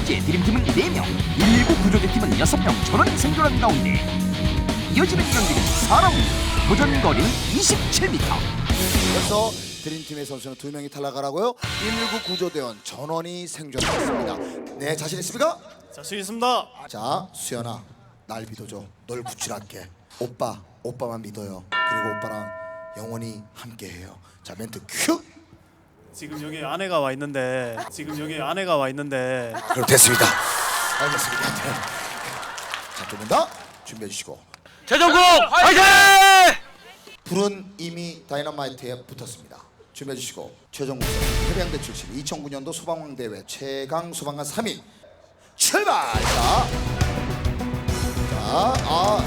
현재 드림팀은 4명, 119 구조대팀은 6명 전원 생존한 가운데 이어지는 경기는 4라운드 도전 거리는 27m 그래서 드림팀의 선수는 두 명이 탈락하라고요. 119 구조대원 전원이 생존했습니다. 네, 자신 있습니까? 자신 있습니다. 자, 수연아, 날 믿어줘. 널 구출할게. 오빠, 오빠만 믿어요. 그리고 오빠랑 영원히 함께해요. 자, 멘트 큐. 지금 여기 아내가 와 있는데 지금 여기 아내가 와 있는데 그럼 됐습니다. 알겠습니다. 네. 자, 두 분 다 준비해 주시고. 최정국 화이팅! 불은 이미 다이너마이트에 붙었습니다. 준비해 주시고 최종국 선수 해병대 출신 2009년도 소방관 대회 최강 소방관 3위 출발! 자, 자, 아,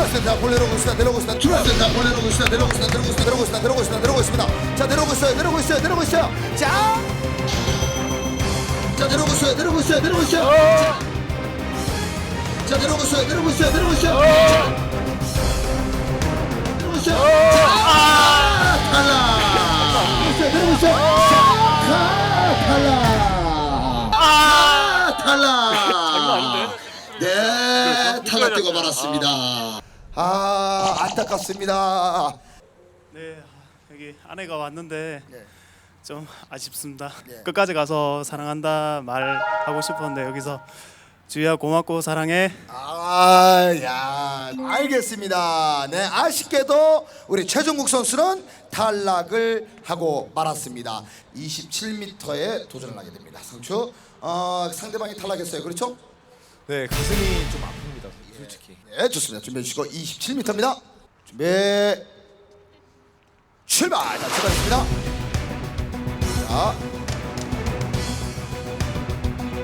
볼 내려오고 있습니다. 내려오고 있습니다. 볼 내려오고 있습니다. 내려오고 있습니다. 내려오고 있습니다. 내려오고 있습니다. 내려오고 있습니다. 자, 내려오고 있어요. 내려오고 있어요. 내려오고 있어요. 자, 자, 내려오고 있어요. 내려오고 있어요. 내려오고 있어요. 자, 내려오고 있어요. 내려오고 있어요. 내려오고 있어요. 내려오고 있어요. 자, 탈락. 내려오고 있어요. 자, 탈락. 아, 탈락. 네, 탈락되고 말았습니다. 아, 안타깝습니다. 네 여기 아내가 왔는데 네. 좀 아쉽습니다. 네. 끝까지 가서 사랑한다 말 하고 싶었는데 여기서 주희야 고맙고 사랑해. 아, 야, 알겠습니다. 네, 아쉽게도 우리 최종국 선수는 탈락을 하고 말았습니다. 27m에 도전을 하게 됩니다. 상추, 어, 상대방이 탈락했어요. 그렇죠? 네 가슴이 좀 아픕니다 솔직히 네, 좋습니다. 준비해 주시고 27m입니다. 준비, 출발! 자, 출발했습니다. 자,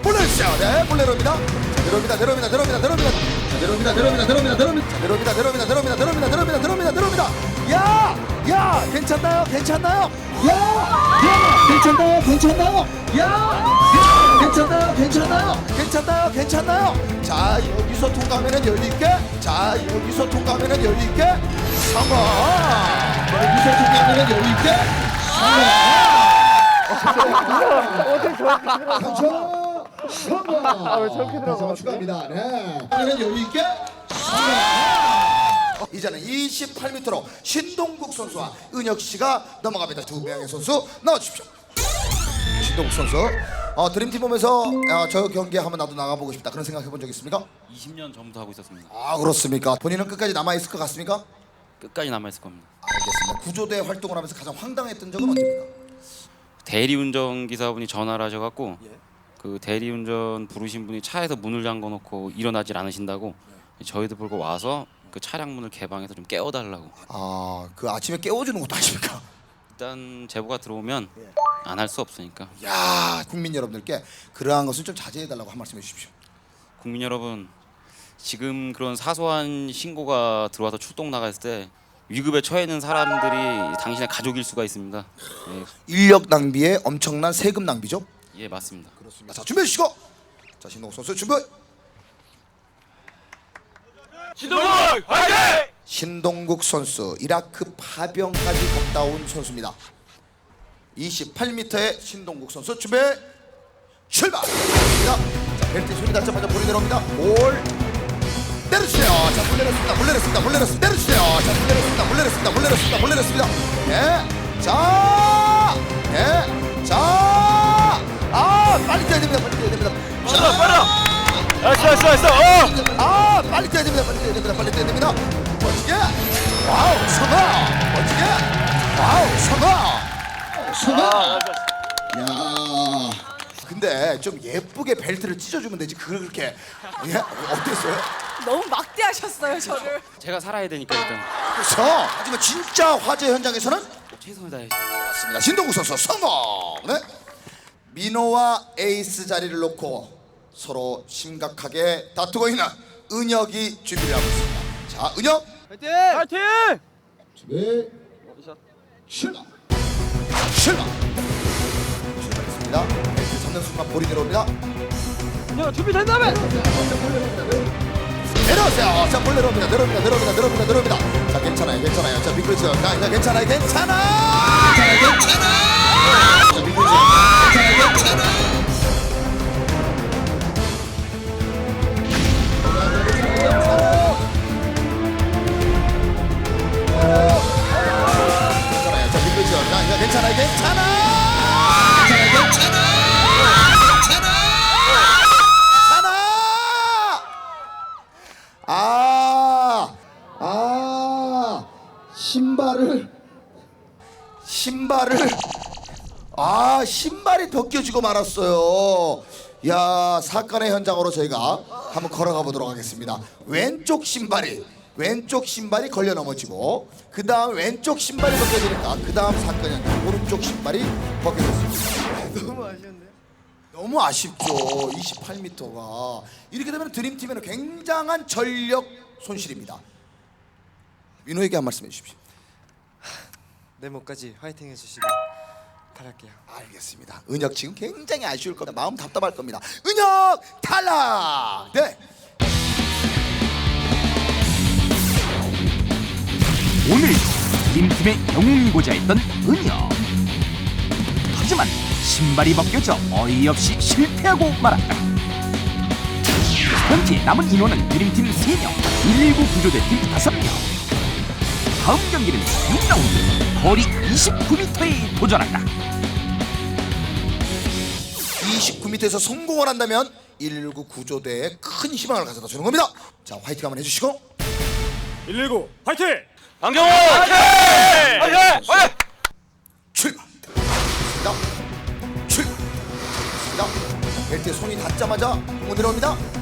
볼레로시죠. 네, 볼레로입니다. 내려옵니다, 내려옵니다, 내려옵니다, 내려옵니다. 자, 내려옵니다, 내려옵니다, 내려옵니다, 내려옵니다, 내려옵니다, 내려옵니다, 내려옵니다, 내려옵니다, 내려옵니다, 내려옵니다. 야, 야, 괜찮나요? 괜찮나요? 야, 야, 괜찮나요? 괜찮나요? 야, 야, 괜찮나요? 괜찮나요? 괜찮나요? 괜찮나요? 자, 여기서 통과하면은 열릴게. 자, 여기서 통과하면은 열릴게. 성공. 여기서 통과하면은 열릴게. 성공. 성공. 아 왜 저렇게 들어가? 축하합니다. 네. 하면은 열릴게. 성공. 이제는 28m로 신동국 선수와 은혁 씨가 넘어갑니다. 두 명의 선수 나와주십시오. 신동국 선수, 어, 드림팀 보면서 어, 저 경기에 한번 나도 나가보고 싶다 그런 생각 해본 적 있습니까? 20년 전부터 하고 있었습니다. 아 그렇습니까? 본인은 끝까지 남아 있을 것 같습니까? 끝까지 남아 있을 겁니다. 알겠습니다. 구조대 활동을 하면서 가장 황당했던 적은 언제입니까? 대리운전 기사분이 전화를 하셔갖고 그 대리운전 부르신 분이 차에서 문을 잠궈 놓고 일어나질 않으신다고 저희들 보고 와서 그 차량 문을 개방해서 좀 깨워달라고. 아, 그 아침에 깨워주는 것도 아십니까? 일단 제보가 들어오면 안 할 수 없으니까 야, 국민 여러분들께 그러한 것을 좀 자제해달라고 한 말씀 해주십시오. 국민 여러분 지금 그런 사소한 신고가 들어와서 출동 나갔을 때 위급에 처해 있는 사람들이 당신의 가족일 수가 있습니다. 인력 낭비에 엄청난 세금 낭비죠? 예, 예 맞습니다. 그렇습니다. 자, 준비해 주시고, 자 신동국 선수 준비. 신동국 화이팅! 신동국 선수 이라크 파병까지 갔다 온 선수입니다. 28m의 신동국 선수 준비 출발! 자, 자 벨트 소리 닿자마자 볼이 내려옵니다. 볼 내려주세요. 자, 볼 내렸습니다. 볼 내렸습니다. 볼 내렸습니다. 내려주세요. 자, 볼 내렸습니다. 볼 내렸습니다. 볼 내렸습니다. 볼 내렸습니다. 예, 자, 예, 자, 아, 빨리 뛰어야 됩니다. 빨리 뛰어야 됩니다. 자, 빨라! 나이스 나이스 나이스! 어! 아 빨리 뛰어야 됩니다 빨리 뛰어야 됩니다 빨리 뛰어야 됩니다. 멋지게. 와우 성공 멋지게. 와우 성공 성공 야 근데 좀 예쁘게 벨트를 찢어주면 되지 그걸 그렇게. 예 어땠어요? 너무 막대하셨어요 저를. 제가 살아야 되니까 일단. 그렇죠. 하지만 진짜 화재 현장에서는 최선을 다해. 맞습니다. 신동국 선수 성공. 네. 민호와 에이스 자리를 놓고 서로 심각하게 다투고 있는 은혁이 준비를 하고 있습니다. 자 은혁! 파이팅! 준비 출발! 출발! 출발했습니다. 잡는 순간 볼이 내려옵니다. 야 준비 된다며! 내려오세요! 자 볼 내려옵니다. 내려옵니다. 내려옵니다. 내려옵니다. 내려옵니다. 자 괜찮아요. 괜찮아요. 자 미끄러지요 자 자, 괜찮아요. 괜찮아 괜찮아 괜찮아 자 미끄러지 벗겨지고 말았어요. 야 사건의 현장으로 저희가 한번 걸어가 보도록 하겠습니다. 왼쪽 신발이 왼쪽 신발이 걸려 넘어지고 그 다음 왼쪽 신발이 벗겨지니까 그 다음 사건 현장 오른쪽 신발이 벗겨졌습니다. 너무 아쉬운데? 너무 아쉽죠. 28m가 이렇게 되면 드림팀에는 굉장한 전력 손실입니다. 민호에게 한 말씀 해주십시오. 내목까지 화이팅 해주시길 바랄게요. 알겠습니다. 은혁 지금 굉장히 아쉬울 겁니다. 마음 답답할 겁니다. 은혁 탈락. 네. 오늘 드림팀의 영웅이고자 했던 은혁 하지만 신발이 벗겨져 어이없이 실패하고 말았다 현재 남은 인원은 드림팀 3명 119 구조대팀 5명 다음 경기는 6라운드 거리 29m에 도전한다 29m에서 성공을 한다면 119 구조대에 큰 희망을 가져다 주는 겁니다. 자, 화이팅 한번 해주시고 119 파이팅! 안경호 화이팅! 출발. 좋습니다. 출발. 좋습니다. 벨트에 손이 닿자마자 공 내려옵니다.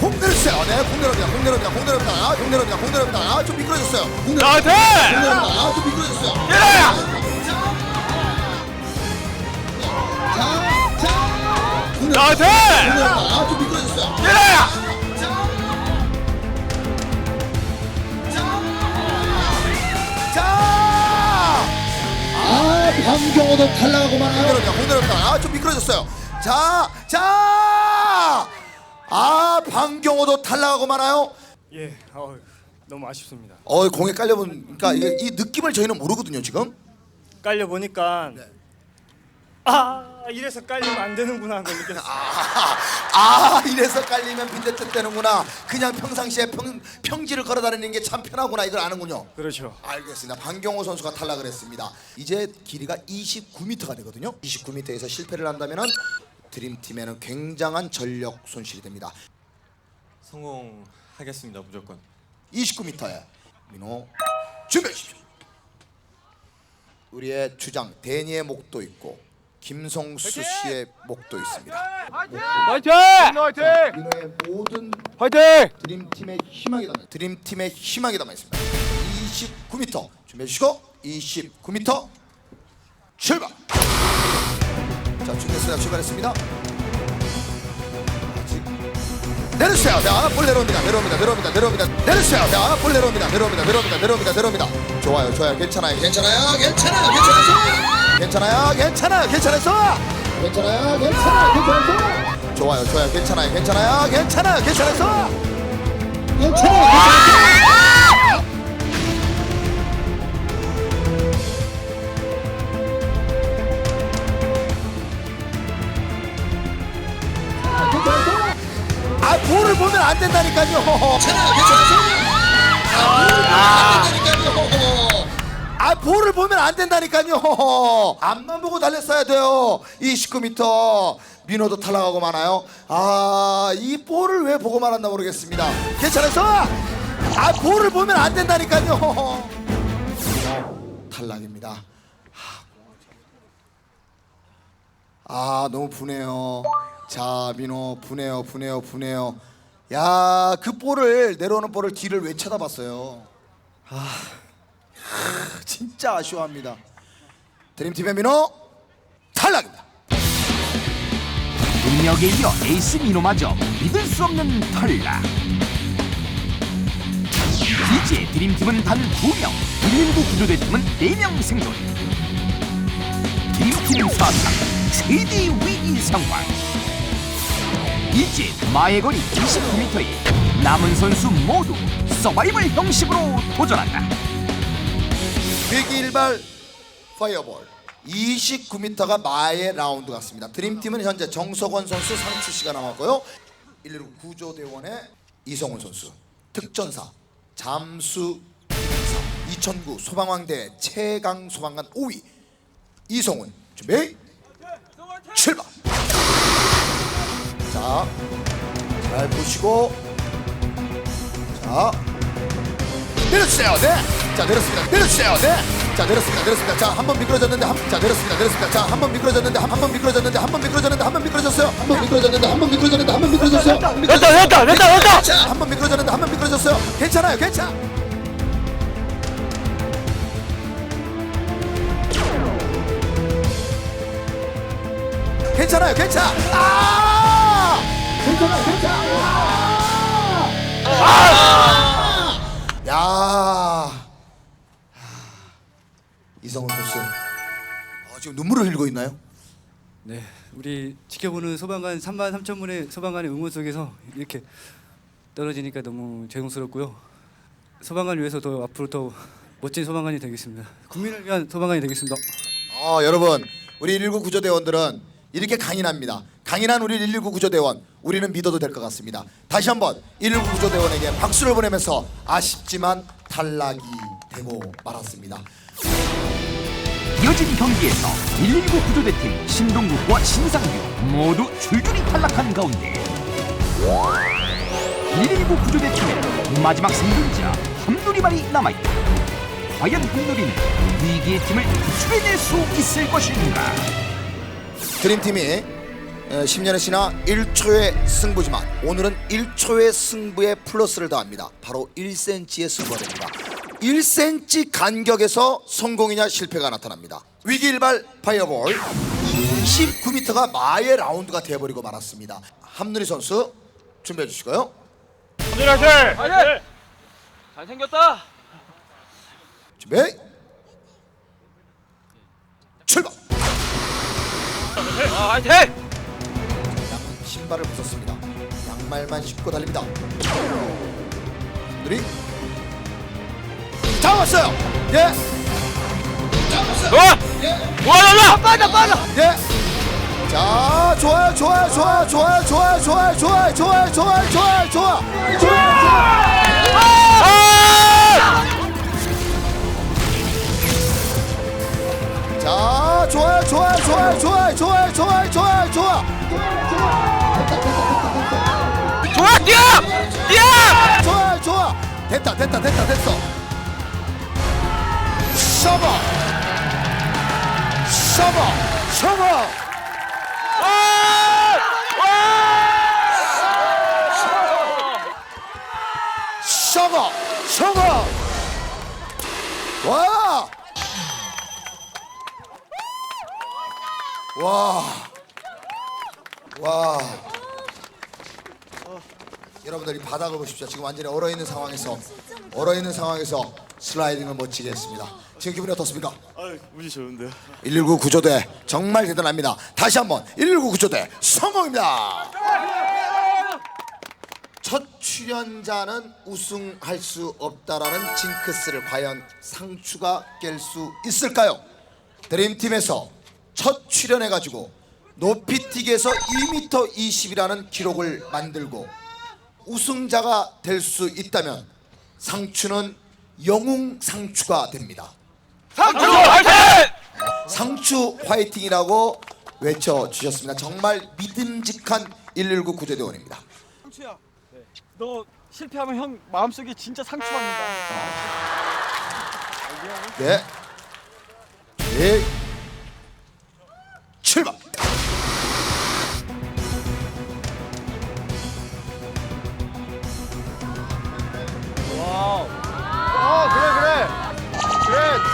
공 내려주세요. 네, 공 내려옵니다. 공 내려옵니다. 공 내려옵니다. 아, 공 내려옵니다. 공 내려옵니다. 아, 좀 미끄러졌어요. 공 내려옵니다. 공 내려옵니다. 아, 좀 미끄러졌어요. 화이팅! 아, 좀 미끄러졌어요. 자! 아, 방경호도 탈락하고 말아요. 공대롭다, 공대롭다. 아, 좀 미끄러졌어요. 자, 자! 아, 방경호도 탈락하고 말아요. 예, 어, 너무 아쉽습니다. 어, 공에 깔려 보니까 이게 이 느낌을 저희는 모르거든요, 지금. 깔려 보니까 아 이래서 깔리면 안 되는구나 그걸 느꼈어요. 아, 아, 이래서 깔리면 빈대뜻 되는구나. 그냥 평상시에 평, 평지를 걸어 다니는 게 참 편하구나. 이걸 아는군요. 그렇죠. 알겠습니다. 방경호 선수가 탈락을 했습니다. 이제 길이가 29m가 되거든요. 29m에서 실패를 한다면 드림팀에는 굉장한 전력 손실이 됩니다. 성공하겠습니다 무조건. 29m에 민호 준비해 주십시오. 우리의 주장 데니의 목도 있고 김성수 씨의 목도 있습니다. 화이팅! 민호의 모든 화이팅! 드림팀의 희망이 담아 드림팀의 희망이 담아 있습니다. 29m 준비해 주시고 29m 출발. 자 준비했습니다. 출발했습니다. 내려주세요. 자, 볼 내려옵니다. 내려옵니다. 내려옵니다. 내려옵니다. 내려주세요. 자, 볼 내려옵니다. 내려옵니다. 내려옵니다. 내려옵니다. 내려옵니다. 좋아요. 좋아요. 괜찮아요. 괜찮아요. 괜찮아요. 괜찮아요. 괜찮아요. 괜찮아요. 괜찮아요. 괜찮아요. 괜찮아요. 괜찮아요. 좋아요. 좋아요. 괜찮아요. 괜찮아요. 괜찮아요. 괜찮아요. 괜찮아요. 볼을 보면 안 된다니까요. 괜찮아요, 괜찮아요. 아 볼을 보면 안 된다니까요. 앞만 보고 달렸어야 돼요. 이 19m 민호도 탈락하고 많아요. 아 이 볼을 왜 보고 말았나 모르겠습니다. 괜찮아서 아 볼을 보면 안 된다니까요. 탈락입니다. 아 너무 분해요. 자 민호 분해요 분해요 분해요. 야 그 볼을 내려오는 볼을 뒤를 왜 쳐다봤어요? 아 진짜 아쉬워합니다. 드림팀의 민호 탈락입니다. 은혁에 이어 에이스 민호마저 믿을 수 없는 탈락 이제 드림팀은 단 2명 119 구조대팀은 4명 생존 드림팀 사상 최대 위기 상황 이제 마의 거리 29m에 남은 선수 모두 서바이벌 형식으로 도전한다 회기일발 파이어볼 29m가 마의 라운드 같습니다. 드림팀은 현재 정석원 선수, 상추 씨가 남았고요. 119 구조대원의 이성훈 선수, 특전사, 잠수 기사, 2009 소방왕대 최강 소방관 5위 이성훈 준비 출발. 자, 잘 보시고 자 내려주세요. 네. 자 내렸습니다. 내려주세요. 네. 자 내렸습니다 내렸습니다 자 한 번 미끄러졌는데 한, 자 내렸습니다 내렸습니다 자 한 번 미끄러졌는데 한 번 미끄러졌는데 한 번 미끄러졌는데 한 번 미끄러졌어요 한 번 미끄러졌는데 한 번 미끄러졌는데 한 번 미끄러졌어요 됐다 됐다 됐다 됐다 한번 미끄러졌는데 한 번 미끄러졌어요 괜찮아요 괜찮아 괜찮아요 괜찮아 아 괜찮아요 괜찮아 아! 야 이성훈 선수 어, 지금 눈물을 흘리고 있나요? 네, 우리 지켜보는 소방관 3만 3천 분의 소방관의 응원 속에서 이렇게 떨어지니까 너무 죄송스럽고요. 소방관을 위해서 더 앞으로 더 멋진 소방관이 되겠습니다. 국민을 위한 소방관이 되겠습니다. 어, 여러분 우리 119 구조대원들은 이렇게 강인합니다. 강인한 우리 119 구조대원 우리는 믿어도 될 것 같습니다. 다시 한번 119 구조대원에게 박수를 보내면서 아쉽지만 탈락이 되고 말았습니다. 이어진 경기에서 119 구조대팀 신동국과 신상규 모두 줄줄이 탈락한 가운데 119 구조대팀의 마지막 생존자 함누리만이 남아있다. 과연 함누리는 위기의 팀을 구출해낼 수 있을 것인가? 드림팀이 10년의 신화 1초의 승부지만 오늘은 1초의 승부에 플러스를 더합니다. 바로 1cm의 승부가 됩니다. 1cm 간격에서 성공이냐 실패가 나타납니다. 위기 일발 파이어볼 29m가 마의 라운드가 되어버리고 말았습니다. 함누리 선수 준비해 주시고요. 잘생겼다. 준비 출발! 아, 화이팅! 양 신발을 벗었습니다. 양말만 신고 달립니다. 누리 잡았어요. 예. 좋아! 좋아, 좋아! 빠져 빠져. 예. 자 좋아요 좋아요 좋아요 좋아요 좋아요 좋아요 좋아요 좋아요 좋아요 좋아요 좋아 좋아. 자 좋아요 좋아요 좋아요 좋아요 좋아요 좋아요 좋아요 좋아. 좋아, 뛰어! 뛰어! 좋아 좋아 됐다 됐다 됐다 됐어 서버 서버 서버 서버 서버 와 와. 와. 여러분들 이 바닥을 보십시오. 지금 완전히 얼어 있는 상황에서 얼어 있는 상황에서 슬라이딩을 멋지게 했습니다. 지금 기분이 어떻습니까? 아, 운이 좋은데요. 119 구조대 정말 대단합니다. 다시 한번 119 구조대 성공입니다. 첫 출연자는 우승할 수 없다라는 징크스를 과연 상추가 깰 수 있을까요? 드림팀에서 첫 출연해가지고 높이뛰기에서 2m 20이라는 기록을 만들고 우승자가 될 수 있다면 상추는 영웅 상추가 됩니다. 상주 화이팅! 상추 화이팅이라고 외쳐 주셨습니다. 정말 믿음직한 119 구조대원입니다. 상추야. 너 실패하면 형 마음속에 진짜 상처 받는다. 네. 네. 출발.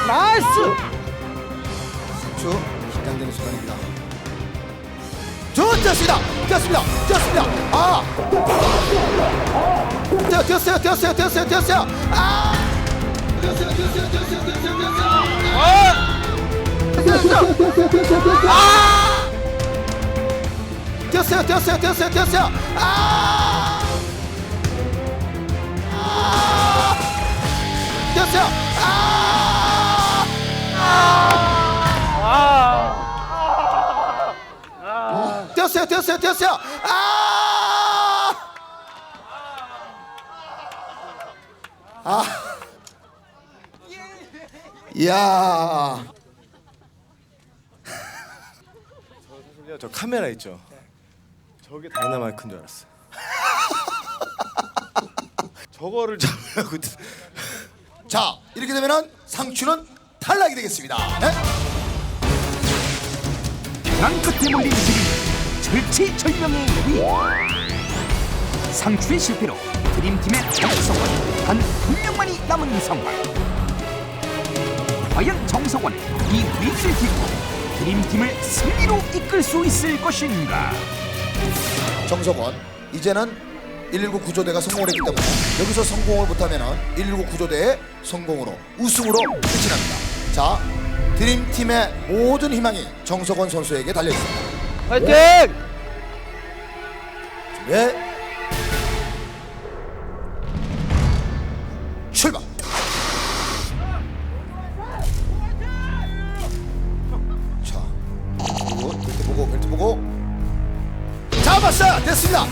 나이스! 10초 긴장되는 순간입니다. 좋습니다. 됐습니다. 됐습니다. 아! 됐, 됐어요. 됐어요. 됐어요. 되었어요! 됐어요. 됐어요. 됐어요. 됐어요. 아! 됐어요. 됐어요. 됐어요. 됐어요. 아! 됐어요. 아! 아! 뛰었어요, 뛰었어요, 뛰었어요. 아! 아! 이야. 저 카메라 있죠. 저게 다이나마이크인 줄 알았어. 저거를 잡으려고 자, 이렇게 되면은 상추는 탈락이 되겠습니다. 네? 벼랑 끝에 몰린 드림 절체절명의 위 상추의 실패로 드림팀의 정성원 단두 명만이 남은 상황 과연 정성원은 이 위기를 딛고 드림팀을 승리로 이끌 수 있을 것인가 정석원 이제는 119 구조대가 성공을 했기 때문에 여기서 성공을 못하면 119 구조대의 성공으로 우승으로 끝이 납니다. 자 드림팀의 모든 희망이 정석원 선수에게 달려 있습니다. 파이팅! 네. 출발. 자, 그리고 벨트 보고 벨트 보고 잡았어요. 됐습니다.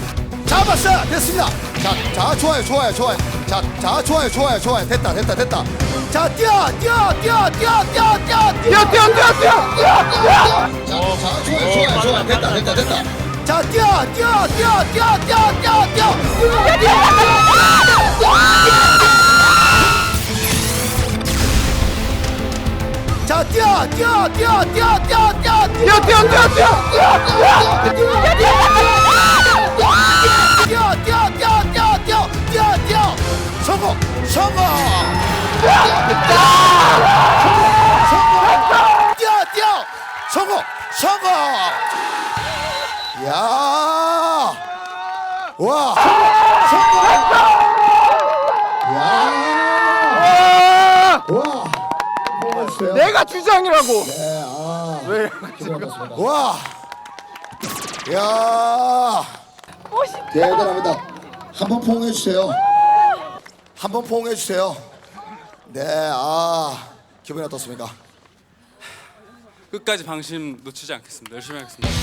잡았어요. 됐습니다. 자, 자, 좋아요, 좋아요, 좋아요. 자, 자, 좋아요, 좋아요, 좋아요. 됐다, 됐다, 됐다. 자, 뛰어, 뛰어, 뛰어, 뛰어, 뛰어, 뛰어, 뛰어, 뛰어, 뛰어, 뛰어, 뛰어, 뛰어. 자, 자, 좋아요, 좋아요, 좋아요. 됐다, 됐다, 됐다. 자, 뛰어, 뛰어, 뛰어, 뛰어, 뛰어, 뛰어, 뛰어, 뛰어, 자, 뛰어, 뛰어, 뛰어, 뛰어, 뛰어, 뛰어, 뛰어, 뛰어, 뛰어, 뛰어, 뛰어, 뛰어, 뛰어, 성공, 성공. 뛰어, 뛰어, 성공, 성공. 야, 와, 성공. 야, 와. 내가 주장이라고. 와, 야, 대단합니다. 한번 포옹해 주세요. 한번 포옹해 주세요. 네, 아, 기분이 어떻습니까? 끝까지 방심 놓치지 않겠습니다. 열심히 하겠습니다.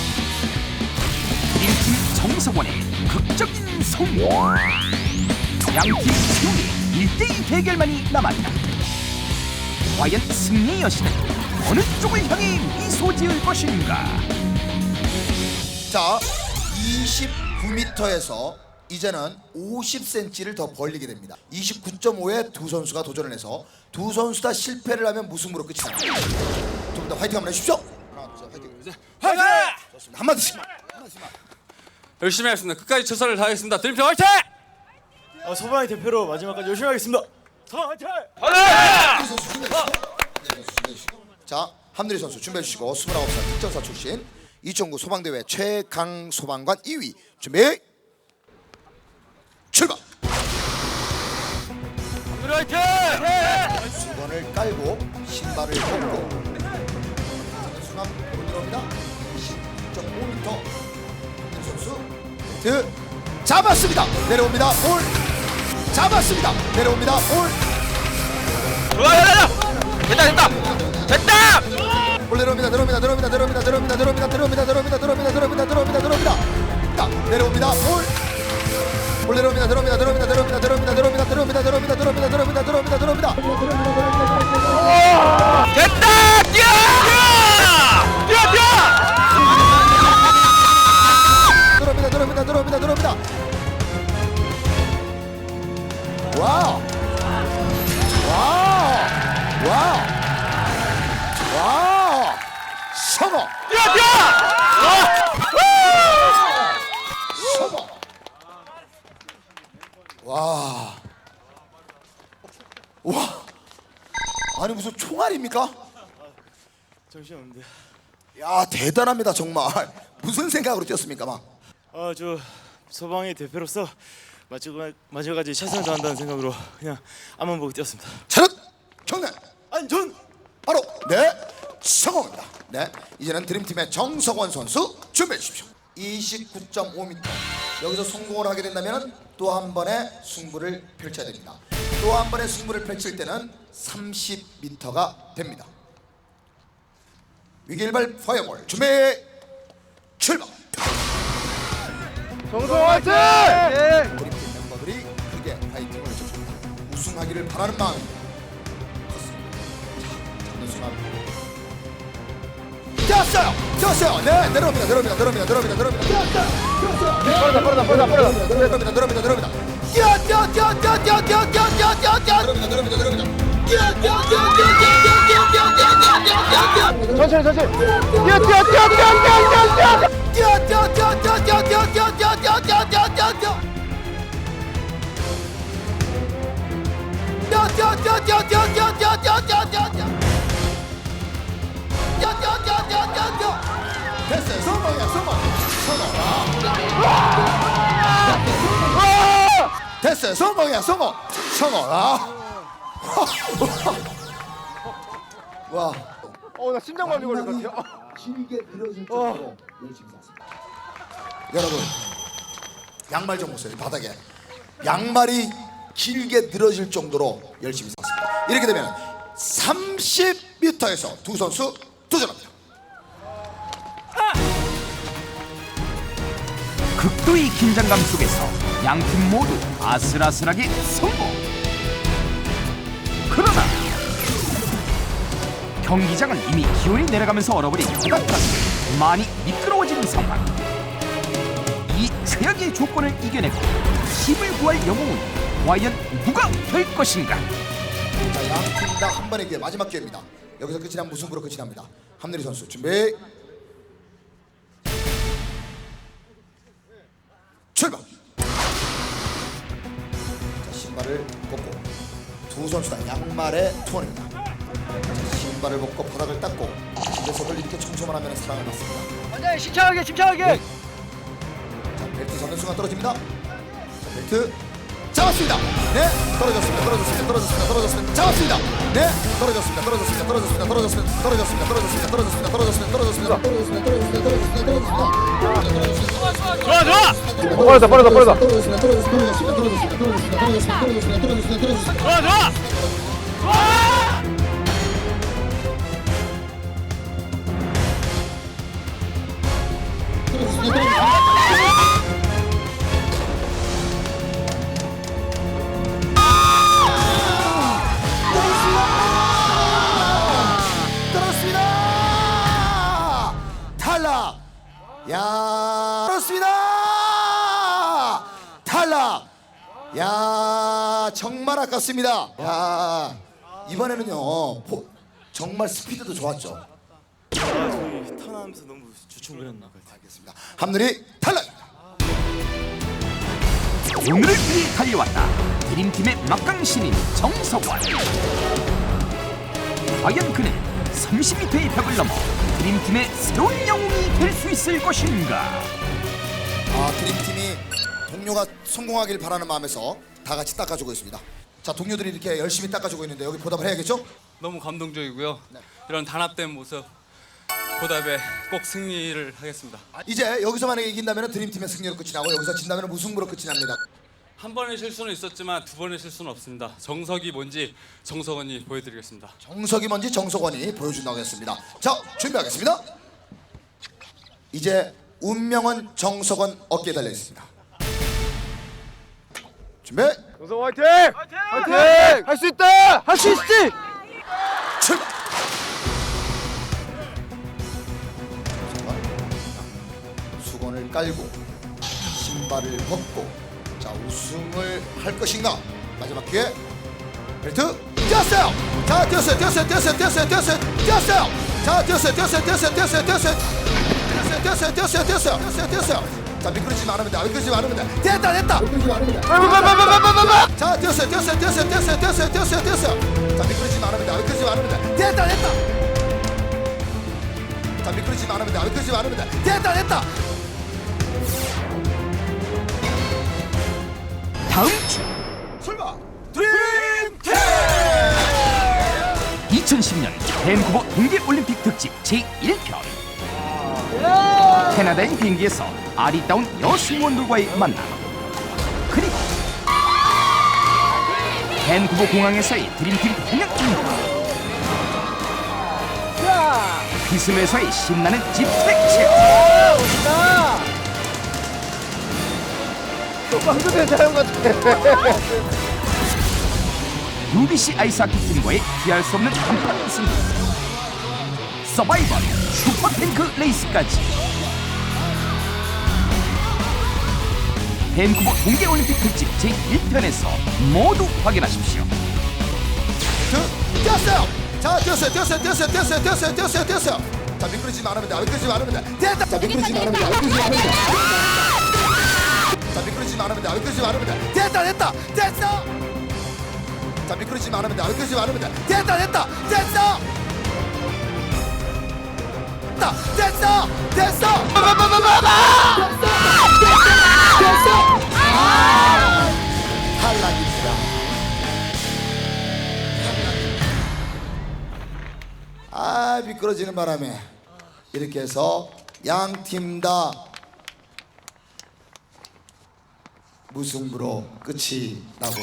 드림팀 정성원의 극적인 성공 양팀 승리 1대2 대결만이 남았다 과연 승리 여신은 어느 쪽을 향해 미소 지을 것인가 자, 29m에서 이제는 50cm를 더 벌리게 됩니다. 29.5에 두 선수가 도전을 해서 두 선수 다 실패를 하면 무승부로 끝이 납니다. 좀더 화이팅 한번 해주십시오. 하나, 둘, 셋, 화이팅. 화이팅! 좋습니다. 한마디씩. 열심히 하겠습니다. 끝까지 최선을 다하겠습니다. 드림팀 화이팅! 어, 소방의 대표로 마지막까지 열심히 하겠습니다. 소방 화이팅! 자, 함드리 선수 준비해 주시고 29살 특전사 출신 2009 소방대회 최강 소방관 2위 준비 출발 화이팅! 수건을 깔고 신발을 벗고 순간 들어옵니다 10.5m 선수 드 잡았습니다 내려옵니다 볼 잡았습니다 내려옵니다 볼 좋아, 야, 야, 야. 됐다, 됐다, 됐다. 볼 내려옵니다 내려옵니다 내려옵니다 내려옵니다 내려옵니다 내려옵니다 내려옵니다 내려옵니다 내려옵니다 내려옵니다 내려옵니다 내려옵니다 딱 내려옵니다 볼 볼 내려옵니다 내려옵니다 내려옵니다 내려옵니다 내려옵니다 내려옵니다 내려옵니다 내려옵니다 내려옵니다 내려옵니다 내려옵니다 내려옵니다 됐다, 뛰어, 뛰어, 뛰어, 뛰어. 들어옵니다 들어옵니다 들어옵니다 들어옵니다 와우 와. 와. 아니 무슨 총알입니까? 잠시만요. 야 대단합니다 정말 무슨 생각으로 뛰었습니까 막 아, 저 소방의 대표로서 마지막 마지막까지 최선을 다한다는 생각으로 그냥 앞만 보고 뛰었습니다. 차렷 경례 안전. 바로 네 성공입니다. 네 이제는 드림팀의 정석원 선수 준비해 주십시오. 29.5m 여기서 성공을 하게 된다면 또 한 번의 승부를 펼쳐야 됩니다. 또 한 번의 승부를 펼칠 때는 30m가 됩니다. 위기일발 파이어볼 준비 출발. 정성 화이팅! 드림팀 멤버들이 크게 파이팅을 해줬습니다. 우승하기를 바라는 마음이 컸습니다. 자, 잡는 순간 뛰었어요! 뛰었어요! 네, 내려옵니다, 내려옵니다, 내려옵니다, 내려옵니다, 내려옵니다. 뛰었어요! 뛰었어요! 네, 빠르다, 빠르다, 빠르다, 빠르다. 내려옵니다, 내려옵니다, 내려옵니다. 뛰어, 뛰어, 뛰어, 뛰어, 뛰어, 뛰어, 뛰어, 뛰어, 뛰어, 뛰어. 내려옵니다, 내려옵니다, 내려옵니다. 뛰어, 뛰어, 뛰어, 뛰어, 뛰어, 뛰어, 뛰어, 뛰어. 뛰어 천천히 천천히 뛰어 뛰어 뛰어 뛰어 뛰어 뛰어 뛰어 뛰어 뛰어 뛰어 뛰어 뛰어 뛰어 뛰어 뛰어 뛰어 뛰어 뛰어 뛰어 됐어요 성공이야 성공 성공 됐어요 성공이야 성공 성공 아 와. 어, 나 심장 마비 걸릴 것 같아요. 길게 늘어질 정도로 열심히 샀습니다. 여러분, 양말 좀 보세요. 이 바닥에. 양말이 길게 늘어질 정도로 열심히 샀습니다. 이렇게 되면 30m에서 두 선수 도전합니다. 극도의 긴장감 속에서 양팀 모두 아슬아슬하게 성공. 그러나 경기장은 이미 기온이 내려가면서 얼어버린 바닷가에 많이 미끄러워진 상황. 이 최악의 조건을 이겨내고 힘을 구할 영웅은 과연 누가 될 것인가? 자, 양팀 다 한 번의 기회, 마지막 기회입니다. 여기서 끝이 나면 무승부로 끝이 납니다. 함내리 선수 준비. 신발을 벗고 두 선수 다 양말에 투원입니다. 자, 신발을 벗고 바닥을 닦고 집에서 흘리게 청소만 하면 사랑을 받습니다. 완전히 침착하게 침착하게. 자, 벨트 잡는 순간 떨어집니다. 자, 벨트 잡았습니다. 네, 떨어졌습니다. 떨어졌습니다. 떨어졌습니다. 떨어졌습니다. 잡았습니다. 네, 떨어졌습니다. 떨어졌습니다. 떨어졌습니다. 떨어졌습니다. 떨어졌습니다. 떨어졌습니다. 떨어졌습니다. 떨어졌습니다. 떨어졌습니다. 떨어졌습니다. 떨어졌습니다. 떨어졌습니다. 좋아 좋아 빠르다 빠르다 빠르다. 떨어졌습니다. 떨어졌습니다. 떨어졌습니다. 떨어졌습니다. 떨어졌습니다. 떨어졌습니다. 떨어졌습니다. 좋아 좋아 떨어 정말 아깝습니다. 야, 이번에는요. 포, 정말 스피드도 좋았죠. 아, 저희 턴하면서 너무 주춤거렸나. 알겠습니다. 함누리 탈락. 오늘을 위해 달려왔다 드림팀의 막강 신인 정석원 과연 그는 30m의 벽을 넘어 드림팀의 새로운 영웅이 될 수 있을 것인가 아, 드림팀이 동료가 성공하길 바라는 마음에서 다 같이 닦아주고 있습니다. 자, 동료들이 이렇게 열심히 닦아주고 있는데 여기 보답을 해야겠죠? 너무 감동적이고요. 이런 단합된 모습 보답에 꼭 승리를 하겠습니다. 이제 여기서 만약에 이긴다면 드림팀의 승리로 끝이 나고 여기서 진다면 무승부로 끝이 납니다. 한 번의 실수는 있었지만 두 번의 실수는 없습니다. 정석이 뭔지 정석원이 보여드리겠습니다. 정석이 뭔지 정석원이 보여준다고 했습니다. 자, 준비하겠습니다. 이제 운명은 정석원 어깨에 달려 있습니다. 준비. 정성 화이팅! 화이팅! 할 수 있다! 할 수 있지! 출발. 수건을 깔고 신발을 벗고 자 우승을 할 것인가 마지막 기회 벨트 뛰었어요 자 뛰었어요 뛰었어요 뛰었어요 뛰었어요 뛰었어요 뛰었어요 자 뛰었어요 뛰었어요 뛰었어요 뛰었어요 뛰었어요 뛰었어요 뛰었어요 뛰었어요 뛰었어요 뛰었어요 뛰었어요 자 미끄러지지 않으면 돼 미끄러지지 않으면 돼 됐다 됐다. 자 뛰었어요 뛰었어요 뛰었어요 뛰었어요 뛰었어요 뛰었어요 뛰었어요. 자 미끄러지지 않으면 돼 미끄러지지 않으면 돼 됐다 됐다. 자 미끄러지지 않으면 돼 미끄러지지 않으면 돼 됐다 됐다. 다음 주 출발 드림팀 2010년 밴쿠버 동계 올림픽 특집 제1편. 캐나다인 비행기에서 아리따운 여승무원들과의 만남. 그리고 밴쿠버 공항에서의 드림팀 공약 비슬에서의 신나는 집택 체험. 빵도 괜찮은 것 같아. UBC 아이스하키 팀과의 피할 수 없는 한판 승부 서바이벌 슈퍼탱크 레이스까지 밴쿠버 동계올림픽 특집 제1편에서 모두 확인하십시오. 뛰었어요. 자 뛰었어요 뛰었어요 뛰었어요 뛰었어요 뛰었어요 뛰었어요 뛰었어요. 자 미끄러지지 않으면 돼 미끄러지지 않으면 돼 됐다! 자 미끄러지지 않으면 돼 미끄러지지 않으면 돼 자 미끄러지지 않으면 돼 미끄러지지 않으면 돼 됐다 됐다 됐어! 자 미끄러지지 않으면 돼 미끄러지지 않으면 돼 됐다 됐다 됐어! 됐다 됐어 됐어 아 미끄러지는 바람에 이렇게 해서 양 팀 다 무승부로 끝이 나고.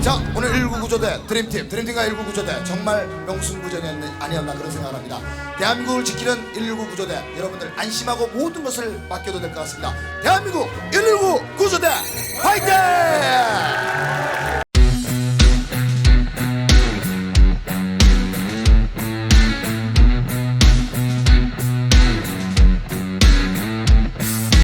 자 오늘 19구조대 드림팀 드림팀과 19구조대 정말 명승부전이 아니었나 그런 생각을 합니다. 대한민국을 지키는 119구조대 여러분들 안심하고 모든 것을 맡겨도 될 것 같습니다. 대한민국 119 구조대 화이팅